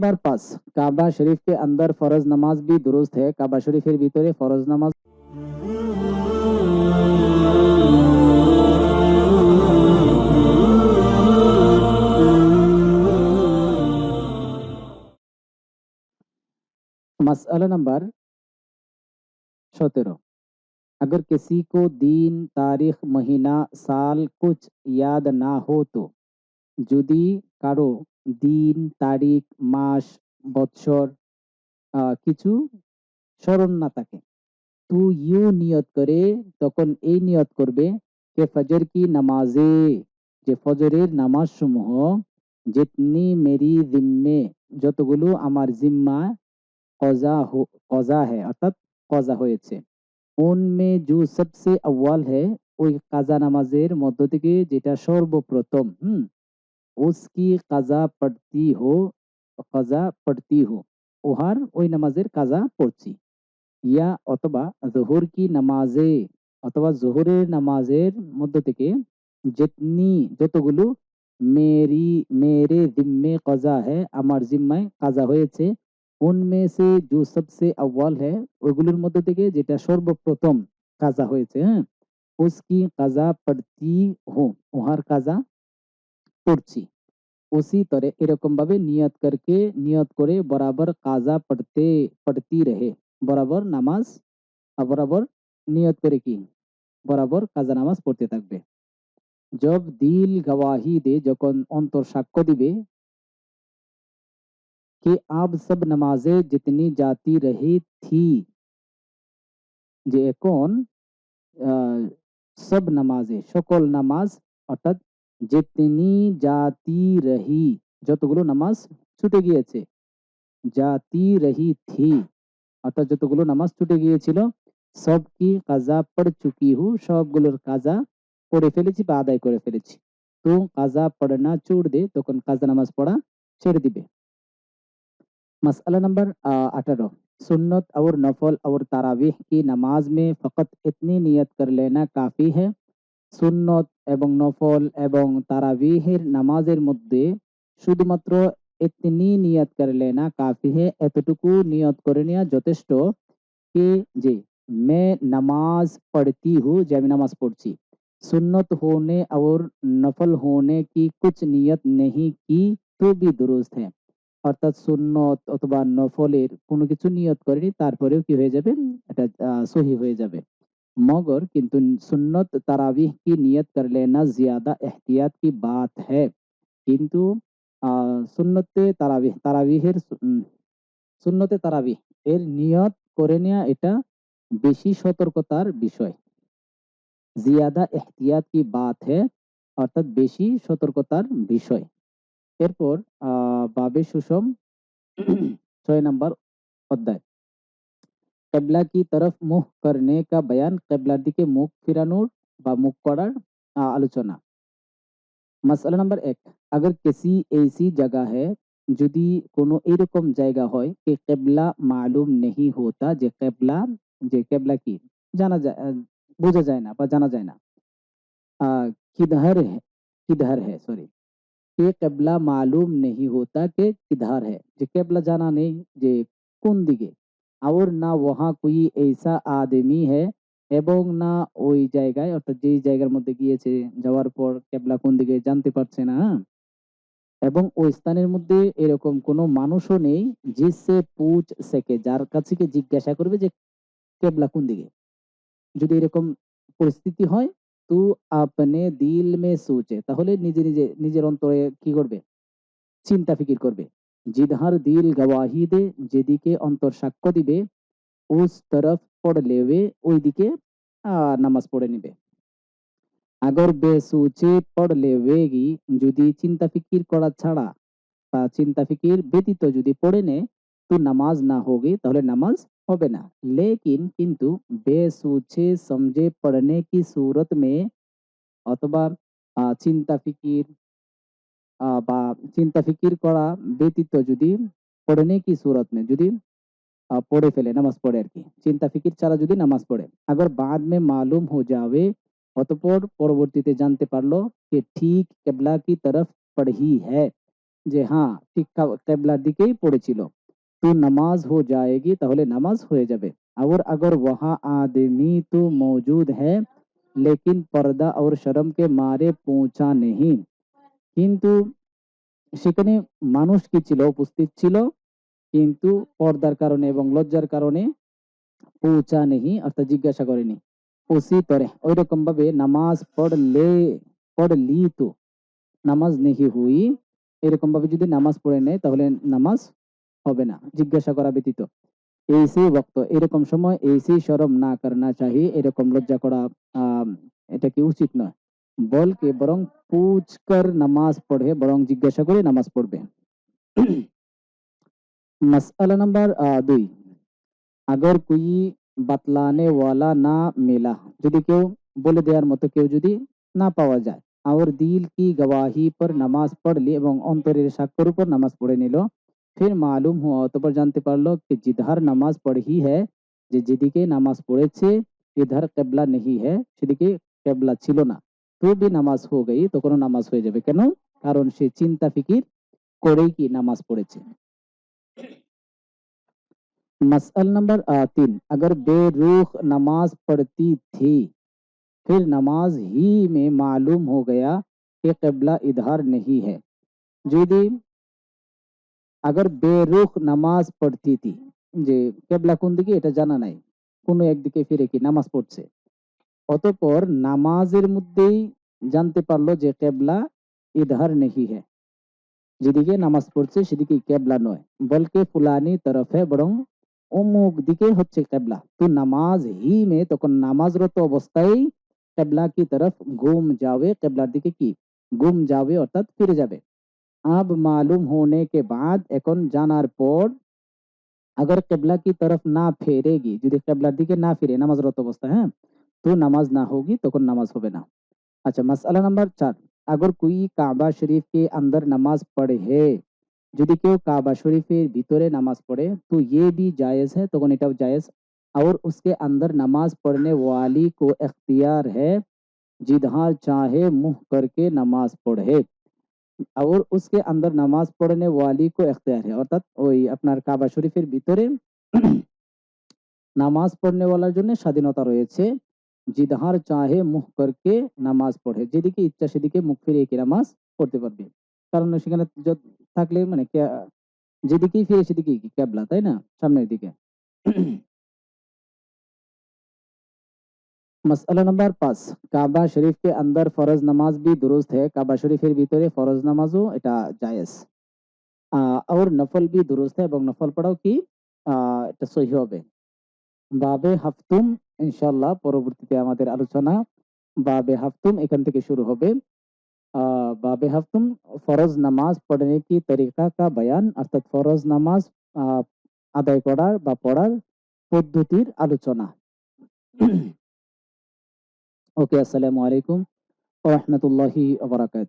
Number पास काबा शरीफ के अंदर फरज नमाज भी दुरुस्त है काबा शरीफ के भीतर तो फरज नमाज मसला नंबर सतर अगर किसी को दिन तारीख महीना साल कुछ याद ना हो तो जुदी कारो দিন তারিখ মাস বৎসর কিছু স্মরণ না থাকে তু ইউ নিয়ত করে তখন এই নিয়ত করবে কে ফজর কি নামাজে যে ফজরের নামাজ সমূহ যেতনি মেরি জিম্মে যতগুলো আমার জিম্মা কজা কজা হে অর্থাৎ কজা হয়েছে উনমে জু সবসে আওয়াল হে ওই কাজা নামাজের মধ্য থেকে যেটা সর্বপ্রথম হুম उसकी कजा पड़ती हो कजा पड़ती हो उहार ओई नमाजेर कजा पड़ती या अथवा जोहर की नमाजे अथवा जोहर नमाजेर मध्य थे जितनी जतगुलू मेरी मेरे जिम्मे कजा है अमार जिम्मे कजा हुए थे उनमें से जो सबसे अव्वल है ओगुलर मध्य थे जेटा सर्वप्रथम कजा हुए थे हाँ, उसकी कजा पड़ती हो उहार कजा পড়ছি उसी তরে এরকম ভাবে নিয়ত করকে নিয়ত করে বরাবর কাজা পড়তে পড়তি রহে বরাবর নামাজ বরাবর নিয়ত করে কি বরাবর কাজা নামাজ পড়তে থাকবে জব দিল গাওয়াহি দে যখন অন্তর সাক্ষ্য দিবে কে আব সব নামাজে জিতনি जाती रही থি যে এখন সব নামাজে সকল নামাজ অর্থাৎ जितनी जाती रही जो गुलो नमाज छूटे गए जाती रही थी अर्थात जतगुलो नमाज छूटे गए सब की कजा पढ़ चुकी हूँ सब गुलर कजा पड़े फेले आदाय फेले तो कजा पड़ना छूट दे तक तो कजा नमाज पढ़ा छेड़ दिबे मसला नंबर अठारह सुन्नत और नफल और तारावीह की नमाज में फकत इतनी नियत कर लेना काफी है সুন্নত এবং নফল এবং তারা বিহের নামাজের মধ্যে শুধুমাত্র এতনি নিয়াত করলে না কাফিহে এতটুকু নিয়ত করে নেওয়া যথেষ্ট কে যে মে নামাজ পড়তি হু যে আমি নামাজ পড়ছি সুন্নত হোনে আর নফল হোনে কি কুচ নিয়ত নেহি কি তো বি দুরুস্ত হ্যাঁ অর্থাৎ সুন্নত অথবা নফলের কোনো কিছু নিয়ত করেনি তারপরেও কি হয়ে যাবে এটা সহি হয়ে যাবে মগর কিন্তু সুন্নত তারাবিহ কি নিয়ত कर लेना জিয়াদা এহতিয়াত কি বাত হ্যা কিন্তু সুন্নতে তারাবিহ তারাবিহের সুন্নতে তারাবিহ এর নিয়ত করে নেয়া এটা বেশি সতর্কতার বিষয়। জিয়াদা এহতিয়াত কি বাত হ্যা অর্থাৎ বেশি সতর্কতার বিষয়। এরপর বাবে সুষম ছয় নাম্বার অধ্যায় कबला की तरफ मुख करने का बयान कबला दिखे मुख फिर मुख पड़ आलोचना मसला नंबर एक अगर किसी ऐसी जगह है जदि कोकम जगह है कबला मालूम नहीं होता जे कबला जे कबला की जाना जा बोझा जाए ना जाना जाए ना किधर है किधर है सॉरी कि कबला मालूम नहीं होता के किधर है जे कबला जाना नहीं जे कौन दिखे আর না ওহা কুই এইসা আদমি হে এবং না ওই জায়গায় অর্থাৎ যেই জায়গার মধ্যে গিয়েছে যাওয়ার পর কেবলা কোন দিকে জানতে পারছে না এবং ওই স্থানের মধ্যে এরকম কোনো মানুষও নেই যে সে পুচ সেকে যার কাছে জিজ্ঞাসা করবে যে কেবলা কোন দিকে যদি এরকম পরিস্থিতি হয় তু আপনি দিল মে সোচে তাহলে নিজে নিজে নিজের অন্তরে কি করবে চিন্তা ফিকির করবে জিদহার দিল গওয়াহি দে যেদিকে অন্তর সাক্ষ্য দিবে উস তরফ পড়লেবে ওইদিকে নামাজ পড়ে নিবে আগর বেসুচে লেবে গি যদি চিন্তা ফিকির করা ছাড়া বা চিন্তা ফিকির ব্যতীত যদি পড়ে নে তো নামাজ না হবে তাহলে নামাজ হবে না লেকিন কিন্তু বেসুচে সমঝে পড়নে কি সুরত মে অথবা চিন্তা ফিকির અબા ચિંતા ફિકર કરા બેતિત જોદી પડેને કી સુરત મે જોદી અપડે ફલે નમાઝ પડેર કી ચિંતા ફિકર ચારા જોદી નમાઝ પડે અગર બાદ મે માલુમ હો જાવે ઓતપોર પરવર્તિતે જાનતે પરલો કે ઠીક કિબ્લા કી તરફ પડે હી હે જે હા ઠીક કિબ્લા દિખેઈ પડે ચિલો તુ નમાઝ હો જાયેગી તહલે નમાઝ હો જાયેબે અગર અગર વહા આદમી તુ મૌજૂદ હે લેકિન પરદા ઓર શરમ કે મારે પહોંચા નહીં কিন্তু সেখানে মানুষ কি ছিল উপস্থিত ছিল কিন্তু পর্দার কারণে এবং লজ্জার কারণে পৌঁছা নেই অর্থাৎ জিজ্ঞাসা করেনি ওসি তরে ওই রকম ভাবে নামাজ পড়লে পড়লি তো নামাজ নেহি হুই এরকম ভাবে যদি নামাজ পড়ে নেয় তাহলে নামাজ হবে না জিজ্ঞাসা করা ব্যতীত এই সেই বক্ত এরকম সময় এই সেই সরম না না চাহি এরকম লজ্জা করা এটা কি উচিত নয় बोल के बरों पूछ कर नमाज पढ़े बरों जिज्ञासा करे नमाज पढ़ मसला नंबर दुई अगर कोई बतलाने वाला ना मिला यदि क्यों बोले देर मत क्यों यदि ना पावा जाए और दिल की गवाही पर नमाज पढ़ ली एवं अंतर शक्कर पर नमाज पढ़े नहीं फिर मालूम हुआ तो पर जानते पड़ लो कि जिधर नमाज पढ़ ही है जिदी के नमाज पढ़े छे इधर कबला नहीं है जिदी के कबला छिलो ना કોઈ બી નમાઝ હો ગઈ તો કોનો નમાઝ થઈ જશે કેમ કારણ કે ચિંતા ફિકર કરે કે નમાઝ પડે છે મસાલ નંબર 3 અગર બે રૂખ નમાઝ પડતી થી ફિર નમાઝ હી મે मालूम हो गया કે કિબલા इधर नहीं है यदि अगर बे रूख नमाज़ पड़ती थी मतलब કિબલા કું દિખે એતા જના નઈ કોનો એક દિખે ફિરે કી નમાઝ પોડચે অতঃপর নামাজের মধ্যেই জানতে পারলো যে কেবলা ইধার নেহি হে যেদিকে নামাজ পড়ছে সেদিকে কেবলা নয় বলকে ফুলানি তরফে বরং অমুক দিকে হচ্ছে কেবলা তো নামাজ হি মে তখন নামাজরত অবস্থায় কেবলা কি তরফ ঘুম যাবে কেবলার দিকে কি ঘুম যাবে অর্থাৎ ফিরে যাবে अब मालूम होने के बाद एन जानार पर अगर कबला की तरफ ना फेरेगी जो कबलार दिखे ना फिर नमाजरत अवस्था है তো নামাজ না होगी তখন নামাজ হবে না আচ্ছা মাসআলা নাম্বার 4 আগর কুই কাবা শরীফ কে اندر নামাজ পড়ে হে যদি কও কাবা শরীফের ভিতরে নামাজ পড়ে তো এ بھی জায়েজ হে তখন এটা জায়েজ আর उसके अंदर নামাজ पढ़ने वाली को इख्तियार है जिधर चाहे मुह करके নামাজ पढ़े और उसके अंदर নামাজ पढ़ने वाली को इख्तियार है अर्थात ওই আপনার কাবা শরীফের ভিতরে নামাজ पढ़ने वाला जन स्वतंत्रता রয়েছে जिधर चाहे मुख करके नमज पढ़े जेदी के इच्छा से दिखे मुख फिर एक ही नमज पढ़ते कारण से थकले मैं क्या जेदी फिर से दिखे कैबला तईना सामने दिखे मसला नंबर पांच काबा शरीफ के अंदर फरज नमाज भी दुरुस्त है काबा शरीफर भरे फरज नमजो एट जायेज और नफल भी दुरुस्त है नफल पढ़ाओ कि सही हफ्तुम ইনশাল্লাহ পরবর্তীতে আমাদের আলোচনা বা বেহাফতুম এখান থেকে শুরু হবে বা বেহাফতুম ফরজ নামাজ পড়ানোর কি তরিকা কা বয়ান অর্থাৎ ফরজ নামাজ আদায় করার বা পড়ার পদ্ধতির আলোচনা ওকে আসসালামু আলাইকুম রহমতুল্লাহি আবরাকাত